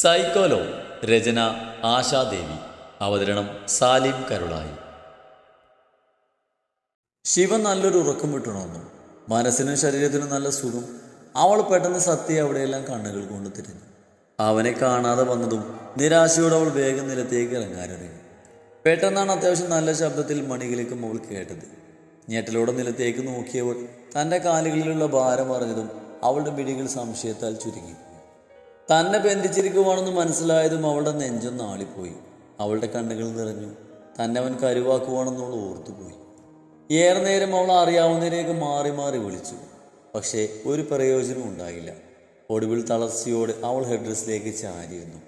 സൈക്കോലോ രചന ആശാദേവി. അവതരണം സാലിം കരുളായി. ശിവൻ നല്ലൊരു ഉറക്കം വിട്ടണമെന്നും മനസ്സിനും ശരീരത്തിനും നല്ല സുഖം. അവൾ പെട്ടെന്ന് സത്യ അവിടെയെല്ലാം കണ്ണുകൾ കൊണ്ട് തിരിഞ്ഞു. അവനെ കാണാതെ വന്നതും നിരാശയോടെ അവൾ വേഗം നിലത്തേക്ക് ഇറങ്ങാനിറങ്ങി. പെട്ടെന്നാണ് അത്യാവശ്യം നല്ല ശബ്ദത്തിൽ മണികളിലേക്കും അവൾ കേട്ടത്. ഞെട്ടലോടെ നിലത്തേക്ക് നോക്കിയവൾ തന്റെ കാലുകളിലുള്ള ഭാരം അറിഞ്ഞതും അവളുടെ പിടികൾ സംശയത്താൽ ചുരുങ്ങി. തന്നെ ബന്ധിച്ചിരിക്കുവാണെന്ന് മനസ്സിലായതും അവളുടെ നെഞ്ചൊന്ന് നാളിപ്പോയി. അവളുടെ കണ്ണുകൾ നിറഞ്ഞു. തന്നെ അവൻ കരുവാക്കുവാണെന്ന് അവൾ ഓർത്തുപോയി. ഏറെ നേരം അവൾ അറിയാവുന്നതിലേക്ക് മാറി മാറി വിളിച്ചു. പക്ഷേ ഒരു പ്രയോജനം ഉണ്ടായില്ല. ഒടുവിൽ തളർച്ചയോട് അവൾ ഹെഡ് ഡ്രസ്സിലേക്ക് ചാരിയിരുന്നു.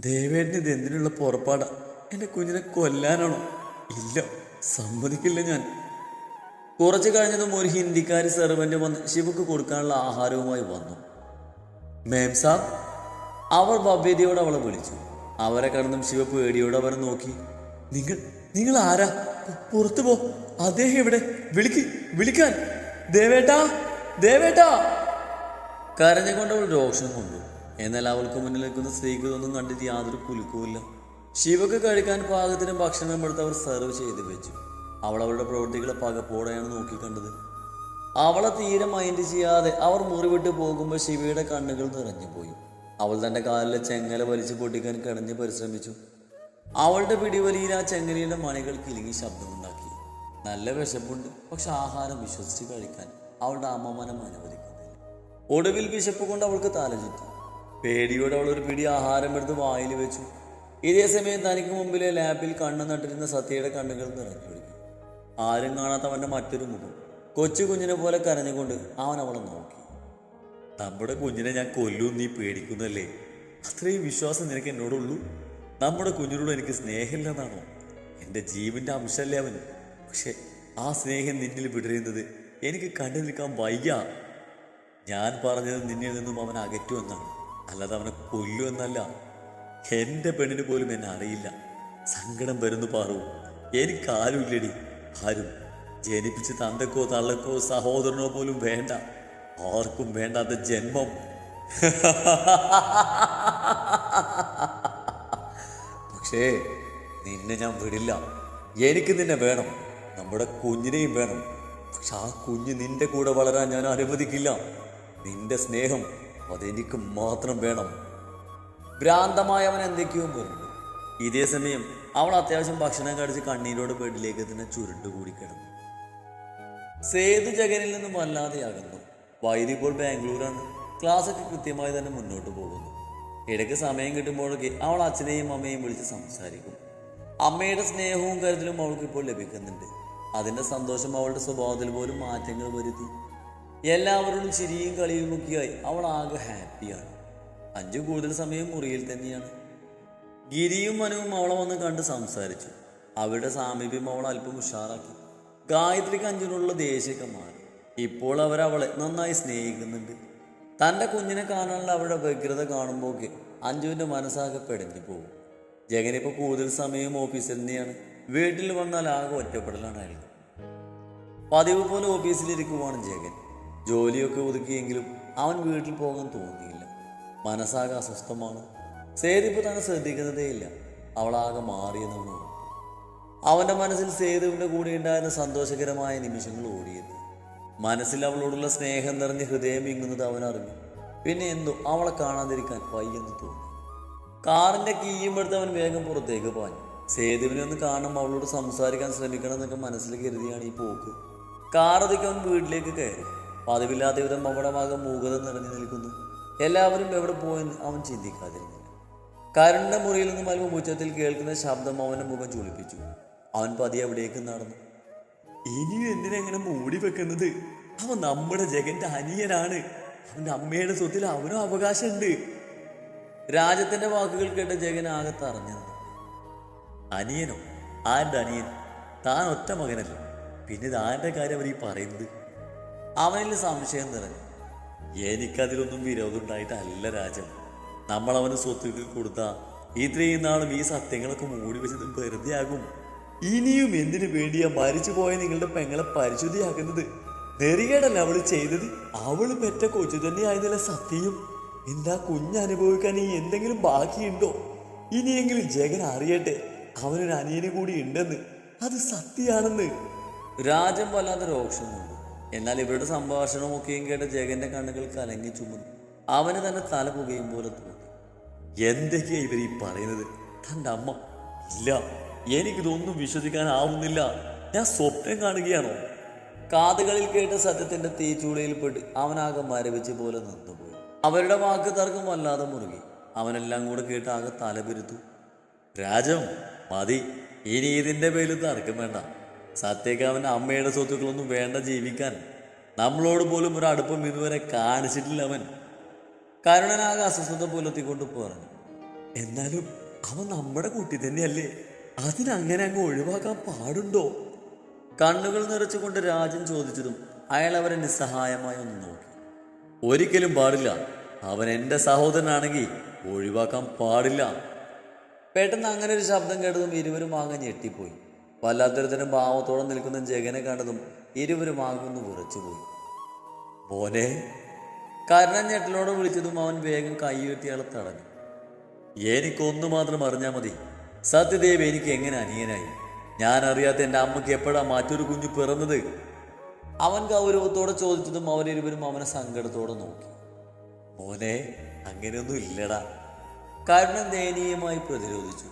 ദേവേട്ടന് ഇത് എന്തിനുള്ള പുറപ്പാടാ? എന്റെ കുഞ്ഞിനെ കൊല്ലാനാണോ? ഇല്ല സമ്മതിക്കില്ല ഞാൻ. കുറച്ചു കഴിഞ്ഞതും ഒരു ഹിന്ദിക്കാരി സെർവന്റ് വന്ന് ശിവക്ക് കൊടുക്കാനുള്ള ആഹാരവുമായി വന്നു. മേം സാബ് അവർ ഭവ്യതയോട് അവളെ വിളിച്ചു. അവരെ കടന്നും ശിവ പേടിയോട് അവരെ നോക്കി. നിങ്ങൾ നിങ്ങൾ ആരാ? പുറത്തു പോ. അദ്ദേഹം ഇവിടെ വിളിക്ക് വിളിക്കാൻ. ദേവേട്ടാ ദേവേട്ടാ. കരഞ്ഞുകൊണ്ട് അവൾ രോഷം കൊണ്ടു. എന്നാൽ അവൾക്ക് മുന്നിൽ നിൽക്കുന്ന സ്ത്രീക്ക് ഇതൊന്നും കണ്ടിട്ട് യാതൊരു കുലുക്കുമില്ല ശിവക്ക് കഴിക്കാൻ പാകത്തിന് ഭക്ഷണം എടുത്ത് അവർ സെർവ് ചെയ്ത് വെച്ചു. അവൾ അവളുടെ പ്രവൃത്തികളെ പകപ്പോടെയാണ് നോക്കിക്കണ്ടത്. അവളെ തീരെ മൈൻഡ് ചെയ്യാതെ അവർ മുറിവിട്ട് പോകുമ്പോൾ ശിവയുടെ കണ്ണുകൾ നിറഞ്ഞുപോയി അവൾ തന്റെ കാലിലെ ചെങ്ങല വലിച്ചു പൊട്ടിക്കാൻ കിടഞ്ഞ് പരിശ്രമിച്ചു. അവളുടെ പിടിവലിയിൽ ആ ചെങ്ങലയുടെ മണികൾ കിലുങ്ങി ശബ്ദമുണ്ടാക്കി. നല്ല വിശപ്പുണ്ട് പക്ഷെ ആഹാരം വിശ്വസിച്ച് കഴിക്കാൻ അവളുടെ അമ്മമനം അനുവദിക്കുന്നില്ല. ഒടുവിൽ വിശപ്പ് കൊണ്ട് അവൾക്ക് തല ചുറ്റി. പേടിയോടെ അവൾ ഒരു പിടി ആഹാരം എടുത്ത് വായിൽ വെച്ചു. ഇതേ സമയം തനിക്ക് മുമ്പിലെ ലാബിൽ കണ്ണു നട്ടിരുന്ന സത്യയുടെ കണ്ണുകൾ നിറഞ്ഞൊഴുകി. ആരും കാണാത്തവന്റെ മറ്റൊരു മുഖം. കൊച്ചു കുഞ്ഞിനെ പോലെ കരഞ്ഞുകൊണ്ട് അവൻ അവളെ നോക്കി. നമ്മുടെ കുഞ്ഞിനെ ഞാൻ കൊല്ലും നീ പേടിക്കുന്നല്ലേ? അത്രയും വിശ്വാസം നിനക്ക് എന്നോടുള്ളൂ? നമ്മുടെ കുഞ്ഞിനോട് എനിക്ക് സ്നേഹമില്ലെന്നാണോ? എന്റെ ജീവന്റെ അംശമല്ലേ അവൻ? പക്ഷെ ആ സ്നേഹം നിന്നിൽ വിടരുന്നത് എനിക്ക് കണ്ടു നിൽക്കാൻ വയ്യ. ഞാൻ പറഞ്ഞത് നിന്നിൽ നിന്നും അവൻ അകറ്റുമെന്നാണ്. അല്ലാതെ അവനെ കൊല്ലുമെന്നല്ല എന്റെ പെണ്ണിന് പോലും എന്നെ അറിയില്ല. സങ്കടം വരുന്നു പാറു. എനിക്കാരുമില്ലടി. ആരും ജനിപ്പിച്ച് തന്തക്കോ തള്ളക്കോ സഹോദരനോ പോലും വേണ്ട. ആർക്കും വേണ്ടാത്ത ജന്മം. പക്ഷേ നിന്നെ ഞാൻ വിടില്ല. എനിക്ക് നിന്നെ വേണം. നമ്മുടെ കുഞ്ഞിനെയും വേണം. പക്ഷെ ആ കുഞ്ഞ് നിന്റെ കൂടെ വളരാൻ ഞാൻ അനുവദിക്കില്ല. നിന്റെ സ്നേഹം അതെനിക്ക് മാത്രം വേണം. ഭ്രാന്തമായ അവൻ എന്തൊക്കെയോ പറഞ്ഞു. ഇതേ സമയം അവൾ അത്യാവശ്യം ഭക്ഷണം കഴിച്ച് കണ്ണീരോട് ബെഡിലേക്ക് തന്നെ ചുരുണ്ടുകൂടി കിടന്നു. സേതു ജഗനിൽ നിന്നും വല്ലാതെ അകന്നു വൈദ്യ ഇപ്പോൾ ബാംഗ്ലൂരാണ്. ക്ലാസ്സൊക്കെ കൃത്യമായി തന്നെ മുന്നോട്ട് പോകുന്നു. ഇടയ്ക്ക് സമയം കിട്ടുമ്പോഴൊക്കെ അവൾ അച്ഛനെയും അമ്മയെയും വിളിച്ച് സംസാരിക്കും. അമ്മയുടെ സ്നേഹവും കരുതലും അവൾക്ക് ഇപ്പോൾ ലഭിക്കുന്നുണ്ട്. അതിന്റെ സന്തോഷം അവളുടെ സ്വഭാവത്തിൽ പോലും മാറ്റങ്ങൾ വരുത്തി. എല്ലാവരോടും ചിരിയും കളിയും ഒക്കെയായി അവൾ ആകെ ഹാപ്പിയാണ്. അഞ്ചു കൂടുതൽ സമയം മുറിയിൽ തന്നെയാണ്. ഗിരിയും മനുവും അവളെ വന്ന് കണ്ട് സംസാരിച്ചു. അവരുടെ സാമീപ്യം അവൾ അല്പം ഉഷാറാക്കി. ഗായത്രിക്ക് കഞ്ചിനുള്ള മാറി. ഇപ്പോൾ അവർ അവളെ നന്നായി സ്നേഹിക്കുന്നുണ്ട്. തന്റെ കുഞ്ഞിനെ കാണാനുള്ള അവരുടെ വ്യഗ്രത കാണുമ്പോൾ അഞ്ജുവിന്റെ മനസ്സാകെ പെടഞ്ഞു പോകും. ജഗനിപ്പോൾ കൂടുതൽ സമയം ഓഫീസിൽ തന്നെയാണ്. വീട്ടിൽ വന്നാൽ ആകെ ഒറ്റപ്പെടലാണ് അയാൾ. പതിവ് പോലെ ഓഫീസിലിരിക്കുവാണ് ജഗൻ. ജോലിയൊക്കെ ഒതുക്കിയെങ്കിലും അവൻ വീട്ടിൽ പോകാൻ തോന്നിയില്ല. മനസ്സാകെ അസ്വസ്ഥമാണ്. സേതിപ്പ് തന്നെ ശ്രദ്ധിക്കുന്നതേയില്ല. അവളാകെ തോന്നുന്നു അവന്റെ മനസ്സിൽ സേതുവിന്റെ കൂടെ ഉണ്ടായിരുന്ന സന്തോഷകരമായ നിമിഷങ്ങൾ ഓടിയെത്തി. മനസ്സിൽ അവളോടുള്ള സ്നേഹം നിറഞ്ഞ് ഹൃദയം ഇങ്ങുന്നത് അവൻ അറിഞ്ഞു പിന്നെ എന്തോ അവളെ കാണാതിരിക്കാൻ വയ്യെന്ന് തോന്നി. കാറിന്റെ കീയും എടുത്ത് അവൻ വേഗം പുറത്തേക്ക് പാഞ്ഞു. സേതുവിനെ ഒന്ന് കാണുമ്പോൾ അവളോട് സംസാരിക്കാൻ ശ്രമിക്കണം എന്നൊക്കെ മനസ്സിൽ കരുതിയാണ് ഈ പോക്ക്. കാറൊതുക്കി അവൻ വീട്ടിലേക്ക് കയറി. പതിവില്ലാത്ത വിധം അവിടെ ഭാഗം മൂകത നിറഞ്ഞു നിൽക്കുന്നു. എല്ലാവരും എവിടെ പോയെന്ന് അവൻ ചിന്തിക്കാതിരുന്നില്ല. കരണ്ട മുറിയിൽ നിന്നും അല്പം ഉച്ചത്തിൽ കേൾക്കുന്ന ശബ്ദം അവന്റെ മുഖം ചുളിപ്പിച്ചു. അവൻ പതിയെ അവിടേക്ക് നടന്നു. ഇനിയും എന്തിനെങ്ങനെ മൂടി വെക്കുന്നത്? അവൻ നമ്മുടെ ജഗന്റെ അനിയനാണ്. അവന്റെ അമ്മയുടെ സ്വത്തിൽ അവനും അവകാശമുണ്ട്. രാജത്തിന്റെ വാക്കുകൾ കേട്ട ജഗൻ ആകെ തറഞ്ഞു നിന്നു. അനിയനോ? ആന്റെ അനിയൻ? താൻ ഒറ്റ മകനല്ലോ. പിന്നെ ആരുടെ കാര്യം അവർ ഈ പറയുന്നത്? അവനിൽ സംശയം നിറഞ്ഞു. എനിക്കതിലൊന്നും വിരോധം ഉണ്ടായിട്ടല്ല രാജൻ. നമ്മൾ അവന് സ്വത്തുക്കൾ കൊടുത്ത ഇത്രയും നാളും ഈ സത്യങ്ങളൊക്കെ മൂടി വെച്ചത് വെറുതെ ആകും ഇനിയും എന്തിനു വേണ്ടിയാ മരിച്ചു പോയ നിങ്ങളുടെ പെങ്ങളെ പരിശുദ്ധിയാക്കുന്നത്? നെറികേടല്ല അവൾ ചെയ്തത്. അവൾ പെറ്റ കൊച്ചു ആയതല്ല സത്യം. എന്താ കുഞ്ഞ് അനുഭവിക്കാൻ ഈ എന്തെങ്കിലും ബാക്കിയുണ്ടോ? ഇനിയെങ്കിലും ജഗൻ അറിയട്ടെ. അവനൊരു അനിയന് കൂടി ഉണ്ടെന്ന്. അത് സത്യാണെന്ന് രാജൻ വല്ലാതെ രോക്ഷമുണ്ട്. എന്നാൽ ഇവരുടെ സംഭാഷണമൊക്കെയും കേട്ട ജഗന്റെ കണ്ണുകൾ കലങ്ങി ചുമന്നു. അവന് തന്നെ തല പുകയും പോലെ തോന്നി. എന്തൊക്കെയാ ഇവർ ഈ പറയുന്നത്? തന്റെ അമ്മ ഇല്ല. എനിക്കിതൊന്നും വിശ്വസിക്കാനാവുന്നില്ല. ഞാൻ സ്വപ്നം കാണുകയാണോ? കാതുകളിൽ കേട്ട സത്യത്തിന്റെ തീച്ചൂളയിൽപ്പെട്ട് അവനാകെ മരവിച്ച് പോലെ നിന്നുപോയി. അവരുടെ വാക്ക് തർക്കം വല്ലാതെ മുറുകി. അവനെല്ലാം കൂടെ കേട്ട് ആകെ തലപിരുത്തു. രാജം മതി. ഇനി ഇതിന്റെ പേരിൽ തർക്കം വേണ്ട. സത്യക്ക് അവന്റെ അമ്മയുടെ സ്വത്തുക്കളൊന്നും വേണ്ട ജീവിക്കാൻ. നമ്മളോട് പോലും ഒരു അടുപ്പം ഇതുവരെ കാണിച്ചിട്ടില്ല അവൻ. കരുണനാകെ അസ്വസ്ഥത പുലർത്തിക്കൊണ്ട് പറഞ്ഞു. എന്നാലും അവൻ നമ്മുടെ കുട്ടി തന്നെയല്ലേ? അതിനങ്ങനെ അങ്ങ് ഒഴിവാക്കാൻ പാടുണ്ടോ? കണ്ണുകൾ നിറച്ചുകൊണ്ട് രാജൻ ചോദിച്ചതും അയാൾ അവരെ നിസ്സഹായമായി ഒന്ന് നോക്കി. ഒരിക്കലും പാടില്ല. അവൻ എന്റെ സഹോദരനാണെങ്കിൽ ഒഴിവാക്കാൻ പാടില്ല. പെട്ടെന്ന് അങ്ങനെ ഒരു ശബ്ദം കേട്ടതും ഇരുവരും ആകെ ഞെട്ടിപ്പോയി. വല്ലാത്തൊരുത്തരം ഭാവത്തോളം നിൽക്കുന്ന ജഗനെ കണ്ടതും ഇരുവരും ആകെ ഒന്ന് വിറച്ചുപോയി. മോനെ കരുണൻ ഞെട്ടലോടെ വിളിച്ചതും അവൻ വേഗം കൈയുയർത്തി അയാളെ തടഞ്ഞു. എനിക്കൊന്നു മാത്രം അറിഞ്ഞാൽ മതി. സത്യദേവ് എനിക്ക് എങ്ങനെ അനിയനായി? ഞാൻ അറിയാത്ത എന്റെ അമ്മയ്ക്ക് എപ്പോഴാ മറ്റൊരു കുഞ്ഞു പിറന്നത്? അവൻ ഗൗരവത്തോടെ ചോദിച്ചതും അവരിരുവരും അവനെ സങ്കടത്തോടെ നോക്കി. മോനെ അങ്ങനെയൊന്നും ഇല്ലടാ. കരുണൻ ദയനീയമായി പ്രതിരോധിച്ചു.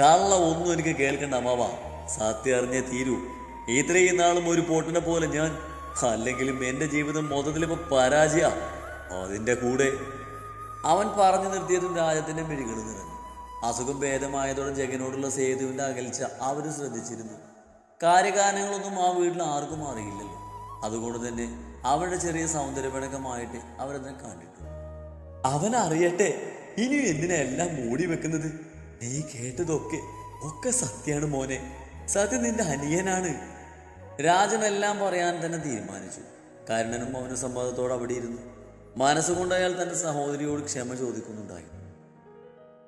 കള്ള ഒന്നും എനിക്ക് കേൾക്കണ്ട അമ്മാവ. സത്യം അറിഞ്ഞേ തീരൂ. ഇത്രയും നാളും ഒരു പോട്ടിനെ പോലെ ഞാൻ അല്ലെങ്കിലും എന്റെ ജീവിതം മൊത്തത്തിലിപ്പോൾ പരാജയ. അതിന്റെ കൂടെ അവൻ പറഞ്ഞു നിർത്തിയതും രാജത്തിന്റെ മിഴികൾ നിറഞ്ഞു. അസുഖം ഭേദമായതോടെ ജഗനോടുള്ള സേതുവിന്റെ അകൽച്ച അവർ ശ്രദ്ധിച്ചിരുന്നു. കാര്യകാരണങ്ങളൊന്നും ആ വീട്ടിൽ ആർക്കും അറിയില്ലല്ലോ. അതുകൊണ്ട് തന്നെ അവരുടെ ചെറിയ സൗന്ദര്യപടകമായിട്ട് അവരതിനെ കണ്ടിട്ടു അവൻ അറിയട്ടെ ഇനി എന്തിനാ എല്ലാം മൂടി വെക്കുന്നത്? നീ കേട്ടതൊക്കെ ഒക്കെ സത്യാണ് മോനെ. സത്യം നിന്റെ അനിയനാണ്. രാജനെല്ലാം പറയാൻ തന്നെ തീരുമാനിച്ചു. കരുണനും മൗന സംവാദത്തോടെ അവിടെ ഇരുന്നു. മനസ്സുകൊണ്ട് തന്റെ സഹോദരിയോട് ക്ഷമ ചോദിക്കുന്നുണ്ടായിരുന്നു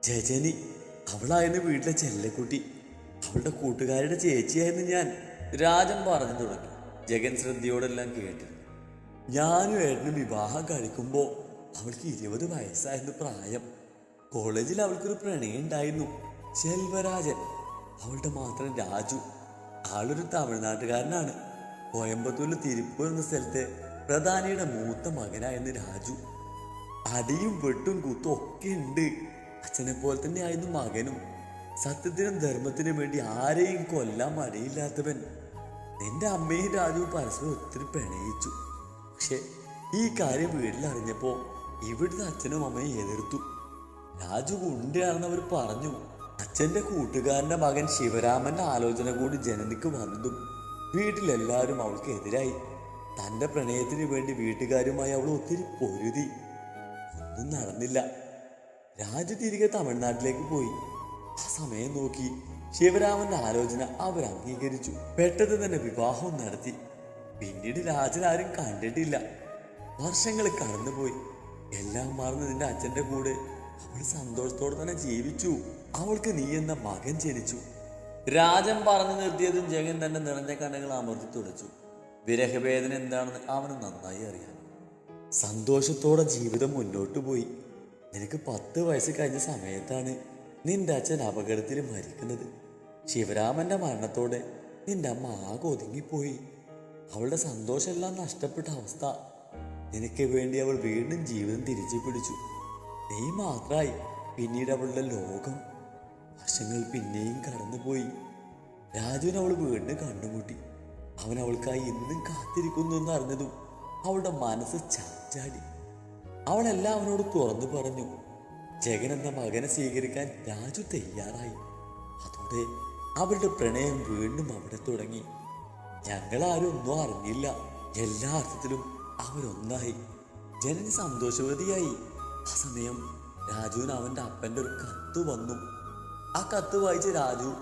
ജജനി അവളായിരുന്നു വീട്ടിലെ ചെല്ലക്കുട്ടി. അവളുടെ കൂട്ടുകാരുടെ ചേച്ചിയായിരുന്നു ഞാൻ രാജൻ പറഞ്ഞു തുടങ്ങി. ജഗൻ ശ്രദ്ധയോടെല്ലാം കേട്ടിരുന്നു. ഞാനും ഏട്ടനും വിവാഹം കഴിക്കുമ്പോൾ അവൾക്ക് ഇരുപത് വയസ്സായിരുന്നു പ്രായം. കോളേജിൽ അവൾക്കൊരു പ്രണയം ഉണ്ടായിരുന്നു. ശെൽവരാജൻ അവളുടെ മാത്രം രാജു. ആളൊരു തമിഴ്നാട്ടുകാരനാണ്. കോയമ്പത്തൂരിൽ തിരുപ്പൂർ എന്ന സ്ഥലത്തെ പ്രധാനിയുടെ മൂത്ത മകനായിരുന്നു രാജു. അടിയും വെട്ടും കുത്തും ഒക്കെ ഉണ്ട്. അച്ഛനെ പോലെ തന്നെ ആയിരുന്നു മകനും. സത്യത്തിനും ധർമ്മത്തിനും വേണ്ടി ആരെയും കൊല്ലാൻ മടിയില്ലാത്തവൻ. നിന്റെ അമ്മയും രാജുവും പരസ്പരം ഒത്തിരി പ്രണയിച്ചു. പക്ഷെ ഈ കാര്യം വീട്ടിൽ ഇവിടുന്ന് ഇവിടുത്തെ അച്ഛനും അമ്മയും എതിർത്തു. രാജു ഉണ്ടാണെന്ന് അവർ പറഞ്ഞു. അച്ഛന്റെ കൂട്ടുകാരന്റെ മകൻ ശിവരാമന്റെ ആലോചന കൂടി ജനനിക്ക് വന്നതും വീട്ടിലെല്ലാവരും അവൾക്ക് എതിരായി. തന്റെ പ്രണയത്തിന് വേണ്ടി വീട്ടുകാരുമായി അവൾ ഒത്തിരി പൊരുതി. ഒന്നും നടന്നില്ല. രാജു തിരികെ തമിഴ്നാട്ടിലേക്ക് പോയി. ആ സമയം നോക്കി ശിവരാമന്റെ ആലോചന അവർ അംഗീകരിച്ചു. പെട്ടെന്ന് തന്നെ വിവാഹവും നടത്തി. പിന്നീട് രാജൻ ആരും കണ്ടിട്ടില്ല. വർഷങ്ങൾ കടന്നുപോയി. എല്ലാം മറന്ന് നിന്റെ അച്ഛന്റെ കൂടെ. അവൾ സന്തോഷത്തോടെ തന്നെ ജീവിച്ചു. അവൾക്ക് നീ എന്ന മകൻ ജനിച്ചു. രാജൻ പറഞ്ഞു നിർത്തിയതും ജഗൻ തന്റെ നിറഞ്ഞ കണ്ണുകൾ അമർത്തി തുടച്ചു. വിരഹവേദന എന്താണെന്ന് അവന് നന്നായി അറിയാം. സന്തോഷത്തോടെ ജീവിതം മുന്നോട്ട് പോയി. നിനക്ക് പത്ത് വയസ്സ് കഴിഞ്ഞ സമയത്താണ് നിന്റെ അച്ഛൻ അപകടത്തിൽ മരിക്കുന്നത്. ശിവരാമന്റെ മരണത്തോടെ നിന്റെ അമ്മ ആകെ ഒതുങ്ങിപ്പോയി. അവളുടെ സന്തോഷമെല്ലാം നഷ്ടപ്പെട്ട അവസ്ഥ. നിനക്ക് വേണ്ടി അവൾ വീണ്ടും ജീവിതം തിരിച്ചു പിടിച്ചു. നീ മാത്രമായി പിന്നീട് അവളുടെ ലോകം വർഷങ്ങൾ പിന്നെയും കടന്നുപോയി. രാജുവിന് അവൾ വീണ്ടും കണ്ടുമുട്ടി. അവൻ അവൾക്കായി എന്നും കാത്തിരിക്കുന്നു എന്ന് അറിഞ്ഞതും അവളുടെ മനസ്സ് ചാച്ചാടി അവളെല്ലാം അവനോട് തുറന്നു പറഞ്ഞു ജഗൻ എന്ന മകനെ സ്വീകരിക്കാൻ രാജു തയ്യാറായി. അതോടെ അവരുടെ പ്രണയം വീണ്ടും അവിടെ തുടങ്ങി. ഞങ്ങളാരും ഒന്നും അറിഞ്ഞില്ല. എല്ലാ അർത്ഥത്തിലും അവരൊന്നായി. ജനന് സന്തോഷവതിയായി. ആ സമയം രാജുവിന് അവന്റെ അപ്പന്റെ ഒരു കത്ത് വന്നു. ആ കത്ത് വായിച്ച രാജു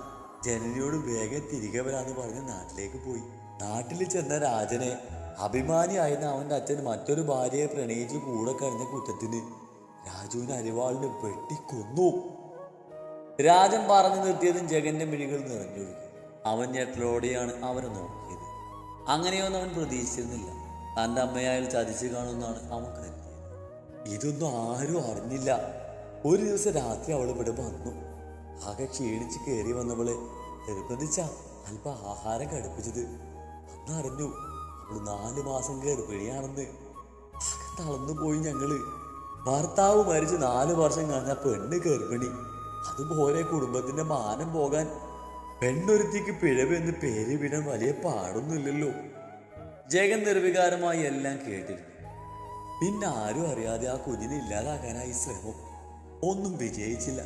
ജനനിയോട് വേഗം തിരികെ വരാന്ന് പറഞ്ഞ് നാട്ടിലേക്ക് പോയി. നാട്ടിൽ ചെന്ന രാജനെ അഭിമാനിയായിരുന്ന അവന്റെ അച്ഛൻ മറ്റൊരു ഭാര്യയെ പ്രണയിച്ച് കൂടെ കഴിഞ്ഞ കുറ്റത്തിന് രാജുവിന് അരിവാളിന് വെട്ടിക്കൊന്നു. രാജൻ പറഞ്ഞു നിർത്തിയതും ജഗന്റെ മിഴികൾ നിറഞ്ഞൊഴുകി. അവൻ ഞെട്ടലോടെയാണ് അവരെ നോക്കിയത്. അങ്ങനെയൊന്നും അവൻ പ്രതീക്ഷിച്ചിരുന്നില്ല. തന്റെ അമ്മയായാൽ ചതിച്ചു കാണുമെന്നാണ് അവൻ കരുതിയത്. ഇതൊന്നും ആരും അറിഞ്ഞില്ല. ഒരു ദിവസം രാത്രി അവൾ ഇവിടെ വന്നു. ആകെ ക്ഷീണിച്ച് കയറി വന്നവൾ നിർബന്ധിച്ച അല്പ ആഹാരം കടുപ്പിച്ചത്. അന്ന് അവൾ നാല് മാസം ഗർഭിണിയാണെന്ന് ആകെ തളർന്നു പോയി ഞങ്ങൾ. ഭർത്താവ് മരിച്ച് നാല് വർഷം കഴിഞ്ഞ പെണ്ണ് ഗർഭിണി. അതുപോലെ കുടുംബത്തിന്റെ മാനം പോകാൻ പെണ്ണൊരുത്തിക്ക് പിഴവ് എന്ന് പേര് വിടാൻ വലിയ പാടൊന്നുമില്ലല്ലോ. ജഗൻ നിർവികാരമായി എല്ലാം കേട്ടിരുന്നു. പിന്നെ ആരും അറിയാതെ ആ കുഞ്ഞിനെ ഇല്ലാതാക്കാനായി ശ്രമം. ഒന്നും വിജയിച്ചില്ല.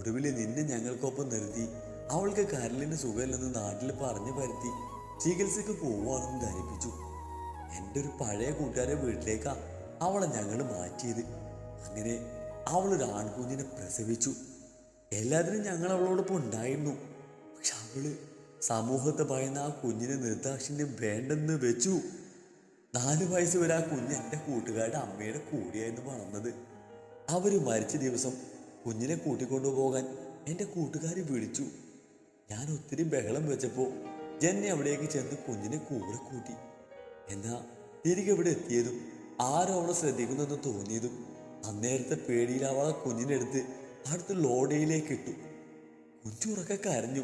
ഒടുവിൽ നിന്നെ ഞങ്ങൾക്കൊപ്പം നിർത്തി. അവൾക്ക് കരലിന് സുഖമില്ലെന്ന് നാട്ടിൽ പറഞ്ഞു പരത്തി. ചികിത്സക്ക് പോവാണെന്ന് ധരിപ്പിച്ചു. എന്റെ ഒരു പഴയ കൂട്ടുകാരെ വീട്ടിലേക്കാ അവളെ ഞങ്ങൾ മാറ്റിയത്. അങ്ങനെ അവളൊരു ആൺകുഞ്ഞിനെ പ്രസവിച്ചു. എല്ലാത്തിനും ഞങ്ങൾ അവളോടൊപ്പം ഉണ്ടായിരുന്നു. പക്ഷെ അവൾ സമൂഹത്തെ ഭയന്ന് ആ കുഞ്ഞിനെ നിർദ്ദാക്ഷിണ്യം വേണ്ടെന്ന് വെച്ചു. നാല് വയസ്സ് വരെ ആ കുഞ്ഞ് എന്റെ കൂട്ടുകാരുടെ അമ്മയുടെ കൂടെയായിരുന്നു വളർന്നത്. അവർ മരിച്ച ദിവസം കുഞ്ഞിനെ കൂട്ടിക്കൊണ്ടുപോകാൻ എന്റെ കൂട്ടുകാർ വിളിച്ചു. ഞാൻ ഒത്തിരി ബഹളം വെച്ചപ്പോൾ ജന്നി അവിടേക്ക് ചെന്ന് കുഞ്ഞിനെ കൂടെ കൂട്ടി. എന്നാ തിരികെ ഇവിടെ എത്തിയതും ആരോ അവളെ ശ്രദ്ധിക്കുന്നെന്ന് തോന്നിയതും അന്നേരത്തെ പേടിയിൽ അവളെ കുഞ്ഞിനെടുത്ത് അടുത്ത ലോഡയിലേക്ക് ഇട്ടു. കുഞ്ചുറക്കെ കരഞ്ഞു.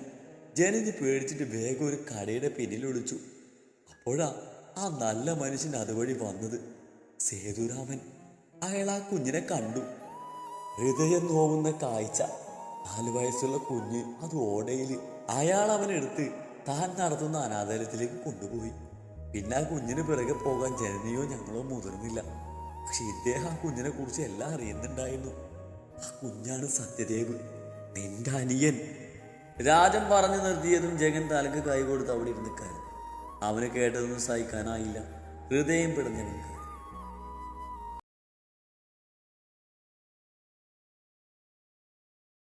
ജനഞ്ഞ് പേടിച്ചിട്ട് വേഗം ഒരു കടയുടെ പിന്നിൽ ഒളിച്ചു. അപ്പോഴാ ആ നല്ല മനുഷ്യൻ അതുവഴി വന്നത്. സേതുരാമൻ. അയാൾ ആ കുഞ്ഞിനെ കണ്ടു. ഹൃദയം നോവുന്ന കാഴ്ച. നാല് വയസ്സുള്ള കുഞ്ഞ് അത് ഓടയിൽ അയാൾ അവനെടുത്ത് താൻ നടത്തുന്ന അനാഥാലയത്തിലേക്ക് കൊണ്ടുപോയി. പിന്നെ ആ കുഞ്ഞിന് പിറകെ പോകാൻ ജനനിയോ ഞങ്ങളോ മുതിർന്നില്ല. പക്ഷെ ഇദ്ദേഹം ആ കുഞ്ഞിനെ കുറിച്ച് എല്ലാം അറിയുന്നുണ്ടായിരുന്നു. ആ കുഞ്ഞാണ് സത്യദേവ്. നിന്റെ അനിയൻ. രാജൻ പറഞ്ഞു നിർത്തിയതും ജഗൻ തലക്ക് കൈ കൊടുത്ത് അവിടെ ഇരുന്ന് കരുതി അവന് കേട്ടതൊന്നും സഹിക്കാനായില്ല. ഹൃദയം പിടഞ്ഞവൻ